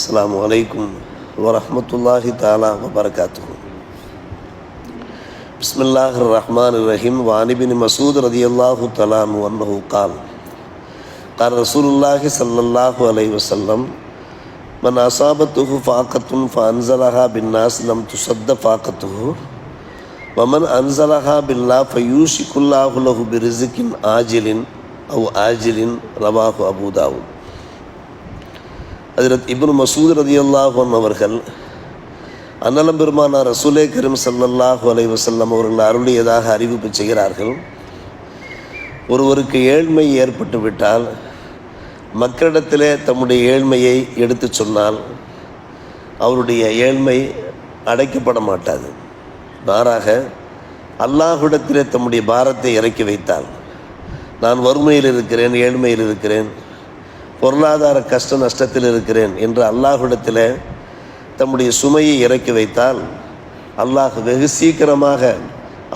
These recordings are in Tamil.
السلام عليكم ورحمة الله تعالى وبركاته. بسم الله الرحمن الرحيم. وعن ابن مسعود رضي الله تعالى عنه أنه قال قال رسول الله صلى الله عليه وسلم من أصابته فاقة فأنزلها بالناس لم تصد فاقته. ومن أنزلها بالله فيوشك الله له برزق آجل أو آجل رواه أبو داود. ஹஜரத் இப்னு மசூத் ரதியல்லாஹன் அவர்கள் அன்னலம் பெருமானார் ரசூலே கரீம் ஸல்லல்லாஹு அலைஹி அவர்கள் அருளியதாக அறிவிப்பு செய்கிறார்கள். ஒருவருக்கு ஏழ்மை ஏற்பட்டு விட்டால் மக்களிடத்திலே தம்முடைய ஏழ்மையை எடுத்து சொன்னால் அவருடைய ஏழ்மை அடைக்கப்பட மாட்டாது. மாறாக அல்லாஹ்விடத்திலே தம்முடைய பாரத்தை இறக்கி வைத்தால் நான் வறுமையில் இருக்கிறேன் ஏழ்மையில் இருக்கிறேன் பொருளாதார கஷ்ட நஷ்டத்தில் இருக்கிறேன் என்று அல்லாஹ்விடத்தில் தம்முடைய சுமையை இறக்கி வைத்தால் அல்லாஹ் வெகு சீக்கிரமாக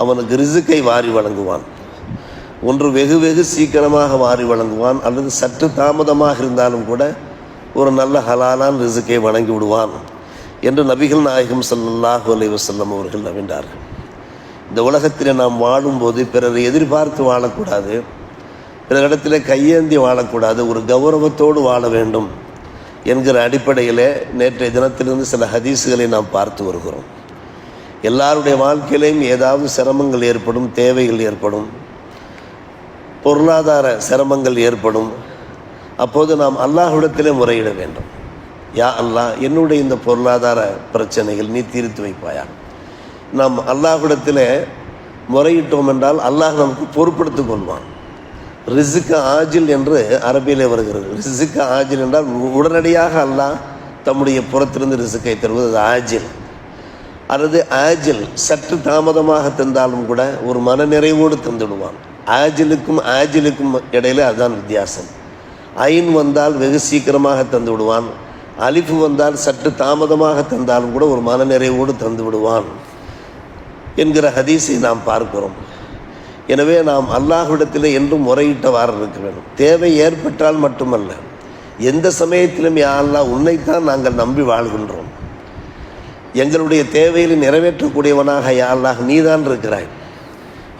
அவனுக்கு ரிசுக்கை வாரி வழங்குவான். ஒன்று வெகு வெகு சீக்கிரமாக வாரி வழங்குவான் அல்லது சற்று தாமதமாக இருந்தாலும் கூட ஒரு நல்ல ஹலாலான் ரிசுக்கை வழங்கி விடுவான் என்று நபிகள் நாயகம் ஸல்லல்லாஹு அலி வசல்லம் அவர்கள் நவின்றார்கள் இந்த உலகத்தில் நாம் வாழும்போது பிறரை எதிர்பார்த்து வாழக்கூடாது. இடத்துல கையேந்தி வாழக்கூடாது ஒரு கௌரவத்தோடு வாழ வேண்டும் என்கிற அடிப்படையில் நேற்றைய தினத்திலிருந்து சில ஹதீஸுகளை நாம் பார்த்து வருகிறோம். எல்லாருடைய வாழ்க்கையிலையும் ஏதாவது சிரமங்கள் ஏற்படும் தேவைகள் ஏற்படும் பொருளாதார சிரமங்கள் ஏற்படும். அப்போது நாம் அல்லாஹ்விடத்திலே முறையிட வேண்டும். யா அல்லாஹ் என்னுடைய இந்த பொருளாதார பிரச்சனைகள் நீ தீர்த்து வைப்பாயா? நாம் அல்லாஹ்விடத்தில் முறையிட்டோம் என்றால் அல்லாஹ் நமக்கு பொறுப்படுத்திக் கொள்வான். ரிசுக்கு ஆஜில் என்று அரபியிலே வருகிறது. ரிசுக்கு ஆஜில் என்றால் உடனடியாக அல்லாஹ் தம்முடைய புறத்திலிருந்து ரிசுக்கை தருவது. அது ஆஜில். அல்லது ஆஜில் சற்று தாமதமாக தந்தாலும் கூட ஒரு மனநிறைவோடு தந்துவிடுவான் ஆஜிலுக்கும் ஆஜிலுக்கும் இடையில அதுதான் வித்தியாசம். ஐன் வந்தால் வெகு சீக்கிரமாக தந்து விடுவான் அலிஃபு வந்தால் சற்று தாமதமாக தந்தாலும் கூட ஒரு மனநிறைவோடு தந்து விடுவான் என்கிற ஹதீஸை நாம் பார்க்கிறோம். எனவே நாம் அல்லாஹ்விடத்தில் என்றும் முறையிட்டவாறு இருக்க வேண்டும். தேவை ஏற்பட்டால் மட்டுமல்ல எந்த சமயத்திலும் யா அல்லாஹ் உன்னைத்தான் நாங்கள் நம்பி வாழ்கின்றோம். எங்களுடைய தேவையில் நிறைவேற்றக்கூடியவனாக யா அல்லாஹ் நீதான் இருக்கிறாய்.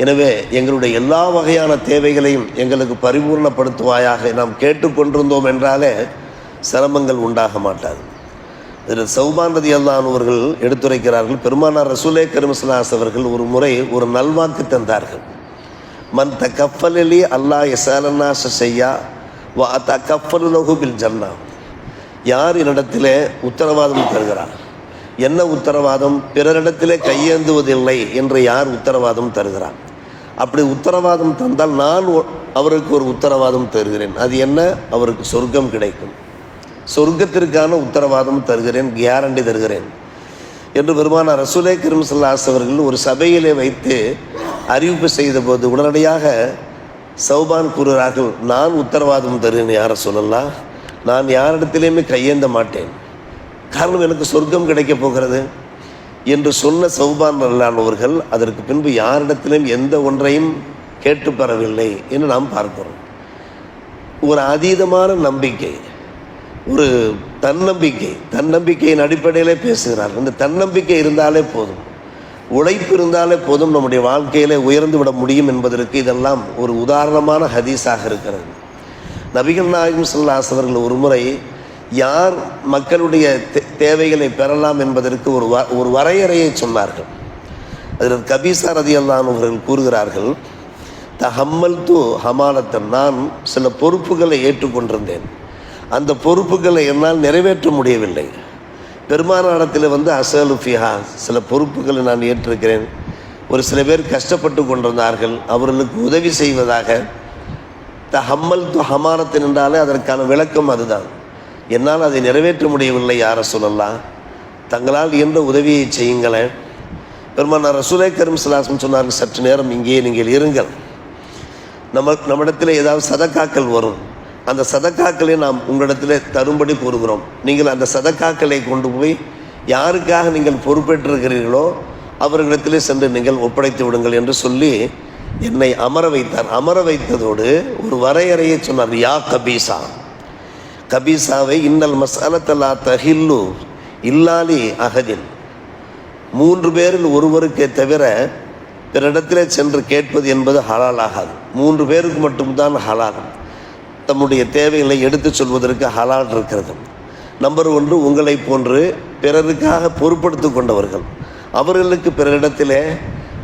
எனவே எங்களுடைய எல்லா வகையான தேவைகளையும் எங்களுக்கு பரிபூர்ணப்படுத்துவாயாக நாம் கேட்டுக்கொண்டிருந்தோம் என்றாலே சிரமங்கள் உண்டாக மாட்டாது. இதில் சௌபான் ரதி அல்லான் அவர்கள் எடுத்துரைக்கிறார்கள் பெருமானார் ரசூலே கருமஸ்லாஸ் அவர்கள் ஒரு முறை ஒரு நல்வாக்கு தந்தார்கள். மன் த கஃபலி அல்லா எசாலன்னா செய்யா வா த கஃபலுலகு பில் ஜன்னா யார் என்னிடத்திலே உத்தரவாதம் தருகிறார்? என்ன உத்தரவாதம்? பிறரிடத்திலே கையேந்துவதில்லை என்று யார் உத்தரவாதம் தருகிறார்? அப்படி உத்தரவாதம் தந்தால் நான் ஒ- அவருக்கு ஒரு உத்தரவாதம் தருகிறேன். அது என்ன? அவருக்கு சொர்க்கம் கிடைக்கும். சொர்க்கத்திற்கான உத்தரவாதம் தருகிறேன் கேரண்டி தருகிறேன். என்று பெருமான ரசூலே கிரும்சல்லாஸ் அவர்கள் ஒரு சபையிலே வைத்து அறிவிப்பு செய்தபோது உடனடியாக சௌபான் கூறுகிறார்கள் நான் உத்தரவாதம் தருகிறேன் யாரை சொல்லலாம். நான் யாரிடத்திலையுமே கையேந்த மாட்டேன். காரணம் எனக்கு சொர்க்கம் கிடைக்கப் போகிறது என்று சொன்ன சௌபான் அவர்கள் அதற்கு பின்பு யாரிடத்திலும் எந்த ஒன்றையும் கேட்டு பெறவில்லை என்று நாம் பார்க்கிறோம். ஒரு அதீதமான நம்பிக்கை ஒரு தன்னம்பிக்கை தன்னம்பிக்கையின் அடிப்படையிலே பேசுகிறார். இந்த தன்னம்பிக்கை இருந்தாலே போதும். உழைப்பு இருந்தாலே போதும். நம்முடைய வாழ்க்கையிலே உயர்ந்து விட முடியும் என்பதற்கு இதெல்லாம் ஒரு உதாரணமான ஹதீஸாக இருக்கிறது. நபிகள் நாயகம் சொல்லாஸ் அவர்கள் ஒரு முறை யார் மக்களுடைய தே- தேவைகளை பெறலாம் என்பதற்கு ஒரு வ ஒரு வரையறையை சொன்னார்கள். அதில் கபீசா ரதி அவர்கள் கூறுகிறார்கள் த ஹம்மல் து ஹமாலத்தன். நான் சில பொறுப்புகளை ஏற்றுக்கொண்டிருந்தேன். அந்த பொறுப்புகளை என்னால் நிறைவேற்ற முடியவில்லை. பெருமானாரத்தில் வந்து அசலு ஃபிஹா சில பொறுப்புகளை நான் ஏற்றிருக்கிறேன். ஒரு சில பேர் கஷ்டப்பட்டு கொண்டிருந்தார்கள். அவர்களுக்கு உதவி செய்வதாக. த ஹம்மல் து ஹமானத்தின் என்றாலே அதற்கான விளக்கம் அதுதான். என்னால் அதை நிறைவேற்ற முடியவில்லை யார சொல்லலாம் தங்களால் இயன்ற உதவியை செய்யுங்களேன். பெருமானார் ரசூலே கரும் சிலாசம் சொன்னார்கள் சற்று நேரம் இங்கே நீங்கள் இருங்கள். நம்ம நம்மிடத்தில் ஏதாவது சதக்காக்கள் வரும். அந்த சதக்காக்களை நாம் உங்களிடத்தில் தரும்படி கூறுகிறோம். நீங்கள் அந்த சதக்காக்களை கொண்டு போய் யாருக்காக நீங்கள் பொறுப்பேற்றிருக்கிறீர்களோ அவர்களிடத்திலே சென்று நீங்கள் ஒப்படைத்து விடுங்கள் என்று சொல்லி என்னை அமர வைத்தார். அமர வைத்ததோடு ஒரு வரையறையை சொன்னார். யா கபீசா. கபீசாவை இன்னல் மசாலத்தலா தஹில்லு இல்லாலி அகதின் மூன்று பேரில் ஒருவருக்கே தவிர பிறரிடத்திலே சென்று கேட்பது என்பது ஹலால் ஆகாது. மூன்று பேருக்கு மட்டும்தான் ஹலால். தம்முடைய தேவைகளை எடுத்துச் சொல்வதற்கு ஹலால் இருக்கிறது. நம்பர் ஒன்று உங்களை போன்று பிறருக்காக பொறுப்படுத்தி கொண்டவர்கள். அவர்களுக்கு பிறரிடத்தில்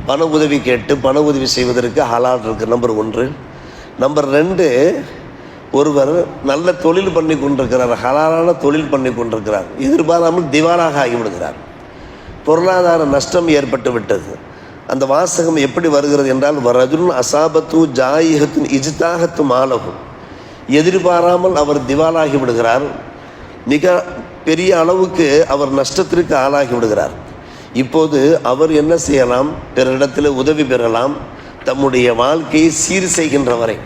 பண உதவி கேட்டு பண உதவி செய்வதற்கு ஹலால் இருக்கு. நம்பர் ஒன்று. நம்பர் ரெண்டு ஒருவர் நல்ல தொழில் பண்ணி கொண்டிருக்கிறார். ஹலாலான தொழில் பண்ணி கொண்டிருக்கிறார். எதிர்பாராமல் திவாலாக ஆகிவிடுகிறார். பொருளாதார நஷ்டம் ஏற்பட்டு விட்டது. அந்த வாசகம் எப்படி வருகிறது என்றால் வரதுன் அசாபத்து ஜாயிகத்தின் இஜிதாகத்து மாலகும் எதிர்பாராமல் அவர் திவாலாகி விடுகிறார். மிக பெரிய அளவுக்கு அவர் நஷ்டத்திற்கு ஆளாகி விடுகிறார். இப்போது அவர் என்ன செய்யலாம்? பிறரிடத்தில் உதவி பெறலாம். தம்முடைய வாழ்க்கையை சீர் செய்கின்ற வரை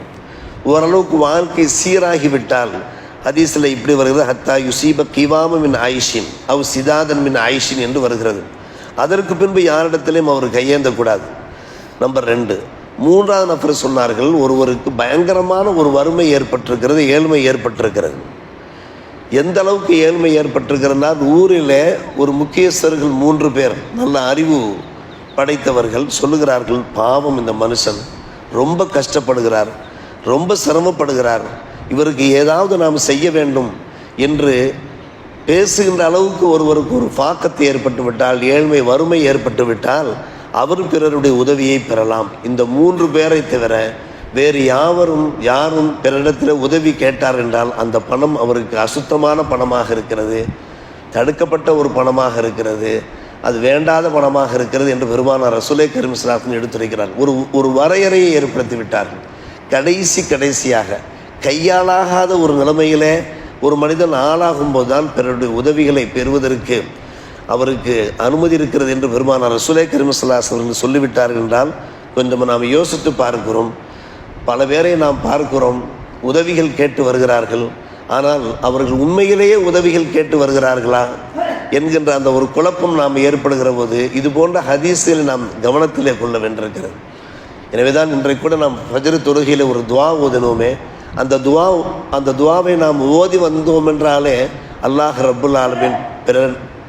ஓரளவுக்கு வாழ்க்கை சீராகிவிட்டால் ஹதீஸில் இப்படி வருகிறது ஹத்தா யுசீப கிவாம மின் ஆயிஷின் அவ் சிதாதன் மின் ஆயிஷின் என்று வருகிறது. அதற்கு பின்பு யாரிடத்திலையும் அவர் கையேந்தக்கூடாது. நம்பர் ரெண்டு மூன்றாவது நபர் சொன்னார்கள் ஒருவருக்கு பயங்கரமான ஒரு வறுமை ஏற்பட்டிருக்கிறது ஏழ்மை ஏற்பட்டிருக்கிறது. எந்த அளவுக்கு ஏழ்மை ஏற்பட்டிருக்கிறதுனா ஊரில் ஒரு முக்கியஸ்தர்கள் மூன்று பேர் நல்ல அறிவு படைத்தவர்கள் சொல்லுகிறார்கள் பாவம் இந்த மனுஷன் ரொம்ப கஷ்டப்படுகிறார் ரொம்ப சிரமப்படுகிறார் இவருக்கு ஏதாவது நாம் செய்ய வேண்டும் என்று பேசுகின்ற அளவுக்கு ஒருவருக்கு ஒரு பாக்கத்தை ஏற்பட்டு விட்டால் ஏழ்மை வறுமை ஏற்பட்டு விட்டால் அவர் பிறருடைய உதவியை பெறலாம். இந்த மூன்று பேரை தவிர வேறு யாவரும் யாரும் பிறரிடத்தில் உதவி கேட்டார் என்றால் அந்த பணம் அவருக்கு அசுத்தமான பணமாக இருக்கிறது தடுக்கப்பட்ட ஒரு பணமாக இருக்கிறது அது வேண்டாத பணமாக இருக்கிறது என்று பெருமானார் ரசுலே கரிமிஸ்லாசன் எடுத்துரைக்கிறார். ஒரு ஒரு வரையறையை ஏற்படுத்தி விட்டார்கள். கடைசி கடைசியாக கையாளாகாத ஒரு நிலைமையிலே ஒரு மனிதன் ஆளாகும்போது தான் பிறருடைய உதவிகளை பெறுவதற்கு அவருக்கு அனுமதி இருக்கிறது என்று பெருமானார் ரசுலே கரிமசல்லாசன் சொல்லிவிட்டார்கள் என்றால் கொஞ்சம் நாம் யோசித்து பார்க்கிறோம். பல பேரை நாம் பார்க்கிறோம். உதவிகள் கேட்டு வருகிறார்கள். ஆனால் அவர்கள் உண்மையிலேயே உதவிகள் கேட்டு வருகிறார்களா என்கின்ற அந்த ஒரு குழப்பம் நாம் ஏற்படுகிற போது இது போன்ற ஹதீஸில் நாம் கவனத்திலே கொள்ள வேண்டியிருக்கிறது. எனவே தான் இன்றைக்கு கூட நாம் ஃபஜ்ரு தொழுகையில் ஒரு துவா ஓதினோமே அந்த துவா அந்த துவாவை நாம் ஓதி வந்தோம் என்றாலே அல்லாஹ் ரபுல் ஆலமின்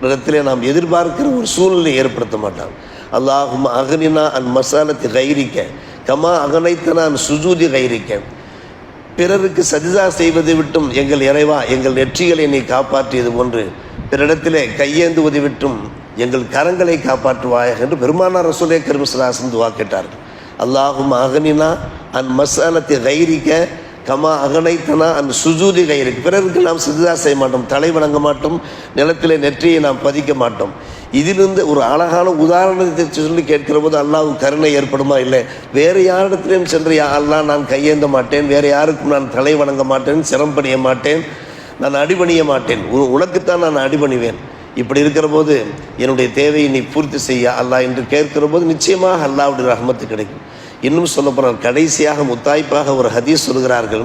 பிறரிடத்திலே நாம் எதிர்பார்க்கிற ஒரு சூழ்நிலை ஏற்படுத்த மாட்டான். அல்லாஹும் அகனினா அன் மசாலத்தை கைரிக்க கமா அகனைத்தனா அன் சுஜூதி கைரிக்க பிறருக்கு சஜிதா செய்வதை விட்டும் எங்கள் இறைவா எங்கள் நெற்றிகளை நீ காப்பாற்றியது போன்று பிறரிடத்திலே கையேந்துவதை விட்டும் எங்கள் கரங்களை காப்பாற்றுவாயாக என்று பெருமானார் ரசூலே கருமசலாசன் துவா கேட்டார்கள். அல்லாஹும் அகனினா அன் மசாலத்தை கைரிக்க கமா அகனைத்தனா அந்த சுஜூதி கயிறு பிறருக்கு நாம் சிதா செய்ய மாட்டோம் தலை வணங்க மாட்டோம் நிலத்திலே நெற்றியை நாம் பதிக்க மாட்டோம். இதிலிருந்து ஒரு அழகான உதாரணத்தை சொல்லி கேட்கிற போது அல்லாஹ் கருணை ஏற்படுமா? இல்லை. வேறு யாரிடத்திலையும் சென்று அல்லா அல்லாஹ் நான் கையேந்த மாட்டேன். வேறு யாருக்கும் நான் தலை வணங்க மாட்டேன் சிரம்பணிய மாட்டேன் நான் அடிபணிய மாட்டேன். உனக்குத்தான் நான் அடிபணிவேன். இப்படி இருக்கிற போது என்னுடைய தேவையை நீ பூர்த்தி செய்ய அல்லாஹ் என்று கேட்கிற போது நிச்சயமாக அல்லாவுடைய ரஹமத்து கிடைக்கும். இன்னும் சொல்ல போனால் கடைசியாக முத்தாய்ப்பாக ஒரு ஹதீஸ் சொல்கிறார்கள்.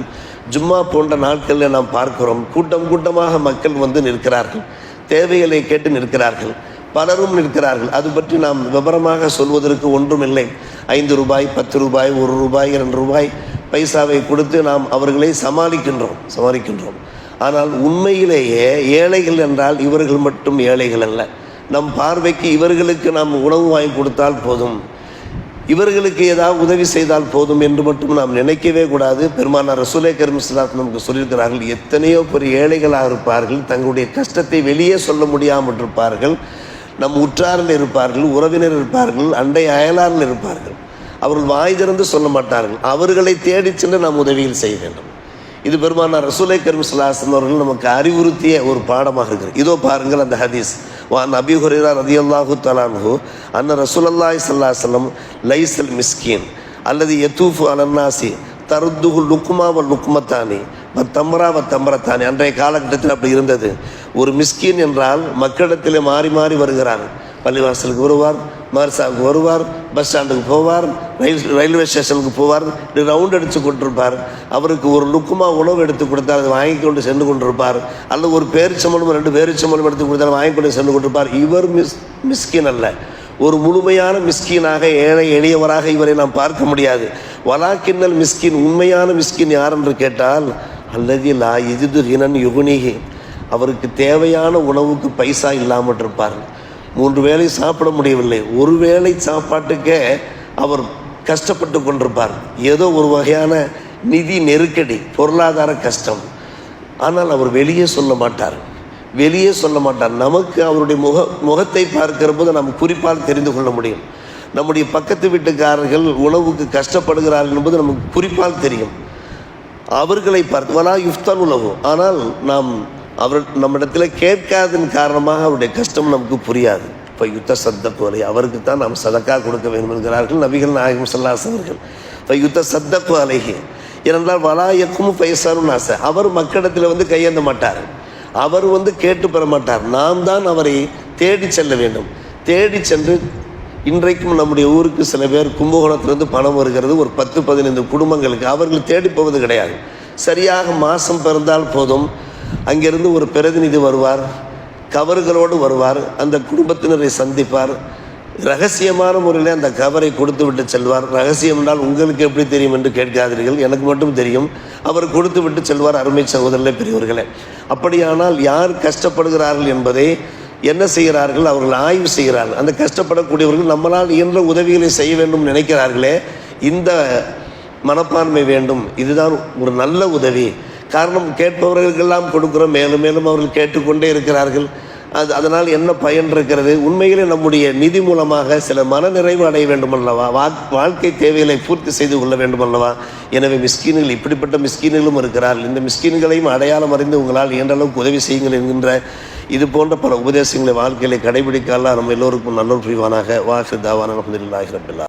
ஜும்மா போன்ற நாட்களில் நாம் பார்க்கிறோம். கூட்டம் கூட்டமாக மக்கள் வந்து நிற்கிறார்கள். தேவைகளை கேட்டு நிற்கிறார்கள். பலரும் நிற்கிறார்கள். அது பற்றி நாம் விவரமாக சொல்வதற்கு ஒன்றுமில்லை. ஐந்து ரூபாய் பத்து ரூபாய் ஒரு ரூபாய் இரண்டு ரூபாய் பைசாவை கொடுத்து நாம் அவர்களை சமாளிக்கின்றோம். சமாளிக்கின்றோம். ஆனால் உண்மையிலேயே ஏழைகள் என்றால் இவர்கள் மட்டும் ஏழைகள் அல்ல. நம் பார்வைக்கு இவர்களுக்கு நாம் உணவு வாங்கி கொடுத்தால் போதும். இவர்களுக்கு ஏதாவது உதவி செய்தால் போதும் என்று மட்டும் நாம் நினைக்கவே கூடாது. பெருமானார் ரசூலே கரிமஸ்லாத் நமக்கு சொல்லியிருக்கிறார்கள் எத்தனையோ பெரிய ஏழைகளாக இருப்பார்கள் தங்களுடைய கஷ்டத்தை வெளியே சொல்ல முடியாமல் இருப்பார்கள் நம் உற்றாரில் இருப்பார்கள் உறவினர் இருப்பார்கள் அண்டை அயலாரில் இருப்பார்கள். அவர்கள் வாய் திறந்து சொல்ல மாட்டார்கள். அவர்களை தேடிச் சென்று நாம் உதவியில் செய்ய வேண்டும். இது பெருமானார் ரசூலை கரிமஸ்லாசன் அவர்கள் நமக்கு அறிவுறுத்திய ஒரு பாடமாக இருக்கிறது. இதோ பாருங்கள் அந்த ஹதீஸ். வான் அபி ஹுரேரா ரதியல்லாஹு தலான்ஹு அன்ன ரசூலல்லாய் ஸல்லல்லாஹு லைசல் மிஸ்கின் அல்லது எத்தூஃபு அலன்னாசி தருத்துகு லுக்குமா வ லுக்குமத்தானி வ தம்ரா வ தம்ரத்தானி அன்றைய காலகட்டத்தில் அப்படி இருந்தது. ஒரு மிஸ்கின் என்றால் மக்களிடத்திலே மாறி மாறி வருகிறார் பள்ளிவாசலுக்கு வருவார் மதரசாவுக்கு வருவார் பஸ் ஸ்டாண்டுக்கு போவார் ரயில் ரயில்வே ஸ்டேஷனுக்கு போவார் இப்படி ரவுண்ட் அடித்து கொண்டிருப்பார். அவருக்கு ஒரு லுக்குமா உணவு எடுத்து கொடுத்தால் அதை வாங்கி கொண்டு சென்று கொண்டிருப்பார். அல்லது ஒரு பேரிச்சம்பளம் ரெண்டு பேரிச்சம்பளம் எடுத்து கொடுத்தால் வாங்கி கொண்டு சென்று கொண்டிருப்பார். இவர் மிஸ் மிஸ்கின் அல்ல. ஒரு முழுமையான மிஸ்கீனாக ஏழை எளியவராக இவரை நாம் பார்க்க முடியாது. வலாக்கின்னல் மிஸ்கின் உண்மையான மிஸ்கின் யார் என்று கேட்டால் அல்லது லா எஜிது ஹினன் யுகுனிகி அவருக்கு தேவையான உணவுக்கு பைசா இல்லாமல் இருப்பார் மூன்று வேளை சாப்பிட முடியவில்லை. ஒரு வேளை சாப்பாட்டுக்கே அவர் கஷ்டப்பட்டு கொண்டிருப்பார். ஏதோ ஒரு வகையான நிதி நெருக்கடி பொருளாதார கஷ்டம். ஆனால் அவர் வெளியே சொல்ல மாட்டார். வெளியே சொல்ல மாட்டார். நமக்கு அவருடைய முக முகத்தை பார்க்கிற போது நாம் குறிப்பால் தெரிந்து கொள்ள முடியும். நம்முடைய பக்கத்து வீட்டுக்காரர்கள் உணவுக்கு கஷ்டப்படுகிறார்கள் என்பது நமக்கு குறிப்பால் தெரியும். அவர்களை பார்த்து வலா யுஃப்தான் உலகு ஆனால் நாம் அவர் நம்மிடத்தில் கேட்காதன் காரணமாக அவருடைய கஷ்டம் நமக்கு புரியாது. இப்போ யுத்த சத்த கோலை அவருக்கு தான் நாம் சதக்கா கொடுக்க வேண்டும் என்கிறார்கள் நபிகள் நாயகம் சல்லாஸ் அவர்கள். இப்போ யுத்த சத்த கோலைகி ஏனென்றால் வலாயக்கும் பைசாரும் ஆசை. அவர் மக்களிடத்தில் வந்து கையேந்த மாட்டார். அவர் வந்து கேட்டு பெற மாட்டார். நாம் தான் அவரை தேடி செல்ல வேண்டும். தேடி சென்று இன்றைக்கும் நம்முடைய ஊருக்கு சில பேர் கும்பகோணத்திலிருந்து பணம் வருகிறது. ஒரு பத்து பதினைந்து குடும்பங்களுக்கு அவர்கள் தேடி போவது கிடையாது. சரியாக மாதம் பிறந்தால் போதும். அங்கிருந்து ஒரு பிரதிநிதி வருவார் கவர்களோடு வருவார் அந்த குடும்பத்தினரை சந்திப்பார். ரகசியமான முறையில் அந்த கவரை கொடுத்து விட்டு செல்வார். ரகசியம் என்றால் உங்களுக்கு எப்படி தெரியும் என்று கேட்காதீர்கள் எனக்கு மட்டும் தெரியும். அவர் கொடுத்து விட்டு செல்வார் அருமை சகோதரர்களே பெரியவர்களே. அப்படியானால் யார் கஷ்டப்படுகிறார்கள் என்பதை என்ன செய்கிறார்கள்? அவர்கள் ஆய்வு செய்கிறார்கள். அந்த கஷ்டப்படக்கூடியவர்கள் நம்மளால் இயன்ற உதவிகளை செய்ய வேண்டும் நினைக்கிறார்களே. இந்த மனப்பான்மை வேண்டும். இதுதான் ஒரு நல்ல உதவி. காரணம் கேட்பவர்களுக்கெல்லாம் கொடுக்குறோம். மேலும் மேலும் அவர்கள் கேட்டுக்கொண்டே இருக்கிறார்கள். அது அதனால் என்ன பயன் இருக்கிறது? உண்மையிலே நம்முடைய நிதி மூலமாக சில மனநிறைவு அடைய வேண்டும் அல்லவா வா வாழ்க்கை தேவைகளை பூர்த்தி செய்து கொள்ள வேண்டும் அல்லவா எனவே மிஸ்கீன்கள் இப்படிப்பட்ட மிஸ்கீன்களும் இருக்கிறார்கள். இந்த மிஸ்கீன்களையும் அடையாளம் அறிந்து உங்களால் இயன்றளவுக்கு உதவி செய்யுங்கள் என்கின்ற இது போன்ற பல உபதேசங்களை வாழ்க்கையில கடைபிடிக்கலாம் நம்ம எல்லோருக்கும் நல்லொரு புரிவானாக. வாசு தாவான அலமதுல்லாஹி ரபில்லா